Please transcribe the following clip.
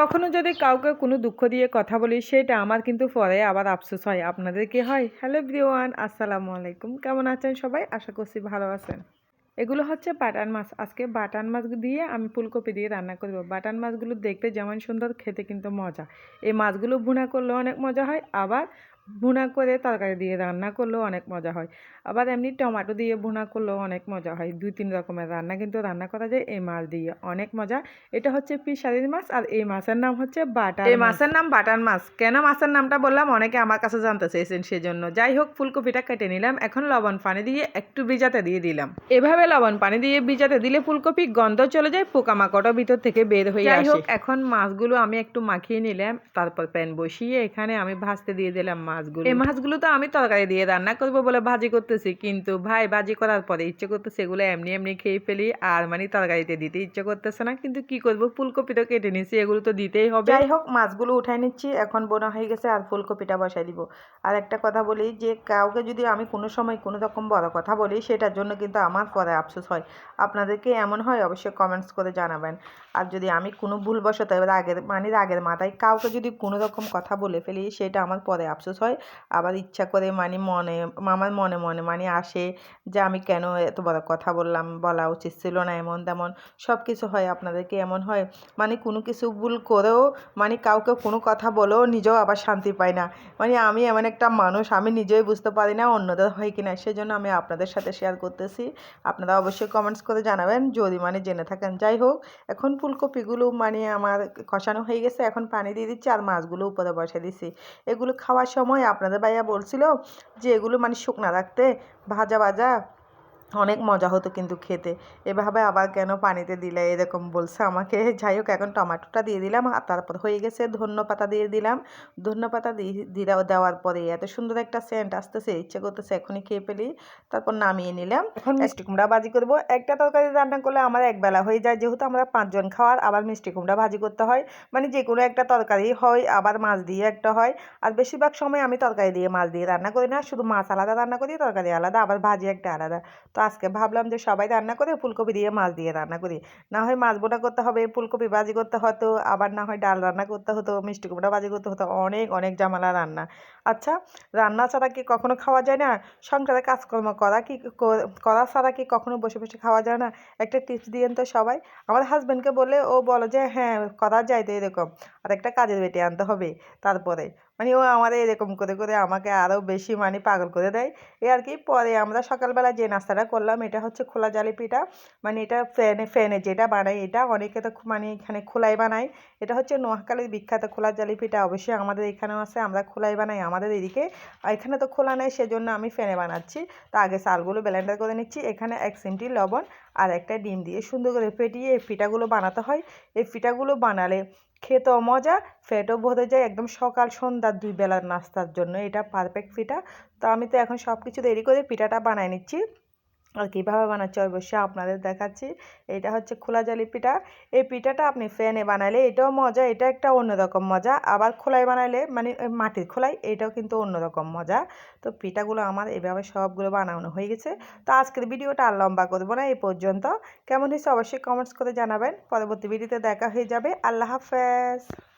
কখনো যদি কাউকে কোনো দুঃখ দিয়ে কথা বলি, সেটা আমার কিন্তু পরে আবার আফসোস হয়। আপনাদের কি হয়? হ্যালো ব্রিওয়ান আসসালামু আলাইকুম। কেমন আছেন সবাই? আশা করছি ভালো আছেন। এগুলো হচ্ছে বাটান মাছ। আজকে বাটান মাছ দিয়ে আমি ফুলকপি দিয়ে রান্না করব। বাটান মাছগুলো দেখতে যেমন সুন্দর, খেতে কিন্তু মজা। এই মাছগুলো ভুনা করলে অনেক মজা হয়। আবার ভুনা করে তরকারি দিয়ে রান্না করলেও অনেক মজা হয়। আবার এমনি টমেটো দিয়ে ভুনা করলেও অনেক মজা হয়। দুই তিন রকমের রান্না কিন্তু রান্না করা যায় এই মাছ দিয়ে। অনেক মজা। এটা হচ্ছে পিসারির মাছ আর এই মাছের নাম হচ্ছে বাটার এই মাছের নাম বাটার মাছ। কেন মাছের নামটা বললাম? অনেকে আমার কাছে জানতে চেয়েছেন সেজন্য। যাই হোক ফুলকপিটা কেটে নিলাম। এখন লবণ পানি দিয়ে একটু ভিজাতে দিয়ে দিলাম। এভাবে লবণ পানি দিয়ে ভিজাতে দিলে ফুলকপি গন্ধ চলে যায় পোকামাকড়ও ভিতর থেকে বের হয়ে যাই হোক এখন মাছগুলো আমি একটু মাখিয়ে নিলাম। তারপর প্যান বসিয়ে এখানে আমি ভাজতে দিয়ে দিলাম মাছগুলো। এই মাছগুলো তো আমি তরকারি দিয়ে রান্না করব বলে ভাজি করতেছি কিন্তু ভাই ভাজি করার পরে ইচ্ছে করতেছে এগুলো এমনি এমনি খেয়ে ফেলি আর মানে তরকারিতে দিতে ইচ্ছে করতেছে না কিন্তু কি করব? ফুলকপি তো কেটে নিছি এগুলো তো দিতেই হবে। যাই হোক মাছগুলো উঠাই নিচ্ছি এখন বোনা হয়ে গেছে আর ফুলকপিটা বসাই দিব। আর একটা কথা বলি যে কাউকে যদি আমি কোনো সময় কোনো রকম বড় কথা বলি সেটার জন্য কিন্তু আমার পরে আফসোস হয়। আপনাদেরকে এমন হয় অবশ্যই কমেন্টস করে জানাবেন। আর যদি আমি কোনো ভুলবশত এবার আগের মানে আগের মাথায় কাউকে যদি কোনো রকম কথা বলে ফেলি সেটা আমার পরে আফসোস হয়। আবার ইচ্ছা করে মানে মনে, আমার মনে মনে মানে আসে যে আমি কেন এত বড় কথা বললাম, বলা উচিত ছিল না এমন তেমন। সব কিছু হয়, আপনাদেরকে এমন হয়। মানে কোনো কিছু ভুল করেও মানে কাউকে কোনো কথা বলেও নিজেও আবার শান্তি পাই না। মানে আমি এমন একটা মানুষ, আমি নিজেই বুঝতে পারি না অন্যদের হয় কি না সেজন্য আমি আপনাদের সাথে শেয়ার করতেছি। আপনারা অবশ্যই কমেন্টস করে জানাবেন। যদি মানে জেনে থাকেন, যাই হোক, এখন ফুলকপিগুলো মানে আমার কষানো হয়ে গেছে। এখন পানি দিয়ে দিচ্ছি আর মাছগুলো উপরে বসে দিচ্ছি। এগুলো খাওয়ার সময় আপনাদের ভাইয়া বলছিল যে এগুলো মানে শুকনা রাখতে ভাজা ভাজা অনেক মজা হতো কিন্তু খেতে। এভাবে আবার কেন পানিতে দিলে? এরকম বলছে আমাকে। যাই হোক এখন টমেটোটা দিয়ে দিলাম আর তারপর হয়ে গেছে ধন্য পাতা দিয়ে দিলাম। ধন্য পাতা দিয়ে দেওয়ার পরে এত সুন্দর একটা সেন্ট আসতেছে ইচ্ছে করতেছে এখনই খেয়ে ফেলি। তারপর নামিয়ে নিলাম। এখন মিষ্টি কুমড়া ভাজি করব। একটা তরকারি রান্না করলে আমার একবেলা হয়ে যায় যেহেতু আমরা পাঁচজন খাওয়ার আবার মিষ্টি কুমড়া ভাজি করতে হয়। মানে যে কোনো একটা তরকারি হয় আবার মাছ দিয়ে একটা হয়। আর বেশিরভাগ সময় আমি তরকারি দিয়ে মাছ দিয়ে রান্না করি না শুধু মাছ আলাদা রান্না করি তরকারি আলাদা আবার ভাজি একটা আলাদা। তো আজকে ভাবলাম যে সবাই রান্না করে ফুলকপি দিয়ে মাছ দিয়ে রান্না করি। না হয় মাছ বোটা করতে হবে, ফুলকপি বাজি করতে হতো, আবার না হয় ডাল রান্না করতে হতো, মিষ্টি কুমড়া বাজি করতে হতো, অনেক অনেক জামালা রান্না। আচ্ছা রান্না ছাড়া কি কখনো খাওয়া যায় না? সংসারে কাজকর্ম করা কি করা ছাড়া কি কখনো বসে বসে খাওয়া যায় না? একটা টিপস দিয়েন তো সবাই। আমার হাজব্যান্ডকে বলে, ও বলো যে হ্যাঁ করা যায় তো এরকম। আর একটা কাজের বেটে আনতে হবে তারপরে। মানে ও আমাদের এরকম করে করে আমাকে আরও বেশি মানে পাগল করে দেয়। এ আর কি, পরে আমরা সকালবেলা যে নাস্তাটা করলাম, এটা হচ্ছে খোলা জালি পিঠা মানে এটা ফ্যানে ফ্যানে যেটা বানাই এটা, অনেকে তো মানে এখানে খোলাই বানায়। এটা হচ্ছে নোয়াখালীর বিখ্যাত খোলা জালি পিঠা অবশ্যই আমাদের এখানেও আছে, আমরা খোলাই বানাই আমাদের এদিকে। এখানে তো খোলা নেই, সেজন্য আমি ফ্যানে বানাচ্ছি। তো আগে চালগুলো ব্লেন্ডার করে নিচ্ছি। এখানে এক সিমটি লবণ আর একটা ডিম দিয়ে সুন্দর করে ফেটিয়ে এই পিঠাগুলো বানাতে হয়। এই পিঠাগুলো বানালে খেতেও মজা, ফ্যাটও ভরে যায়। একদম সকাল, সন্ধ্যা দুই বেলার নাস্তার জন্য। এটা পারফেক্ট পিঠা। তো আমি তো এখন সব কিছু দেরি করে পিঠাটা বানায় নিচ্ছি। আর কীভাবে বানাচ্ছি অবশ্যই আপনাদের দেখাচ্ছি। এটা হচ্ছে খোলা জালি পিঠা। এই পিঠাটা আপনি ফ্যানে বানালে এটাও মজা, এটা একটা অন্যরকম মজা। আবার খোলায় বানালে মানে মাটির খোলাই এটাও কিন্তু অন্যরকম মজা। তো পিঠাগুলো আমার এভাবে সবগুলো বানানো হয়ে গেছে। তো আজকের ভিডিওটা আর লম্বা করব না, এই পর্যন্ত। কেমন হয়েছে অবশ্যই কমেন্টস করে জানাবেন। পরবর্তী ভিডিওতে দেখা হয়ে যাবে। আল্লাহ হাফেজ।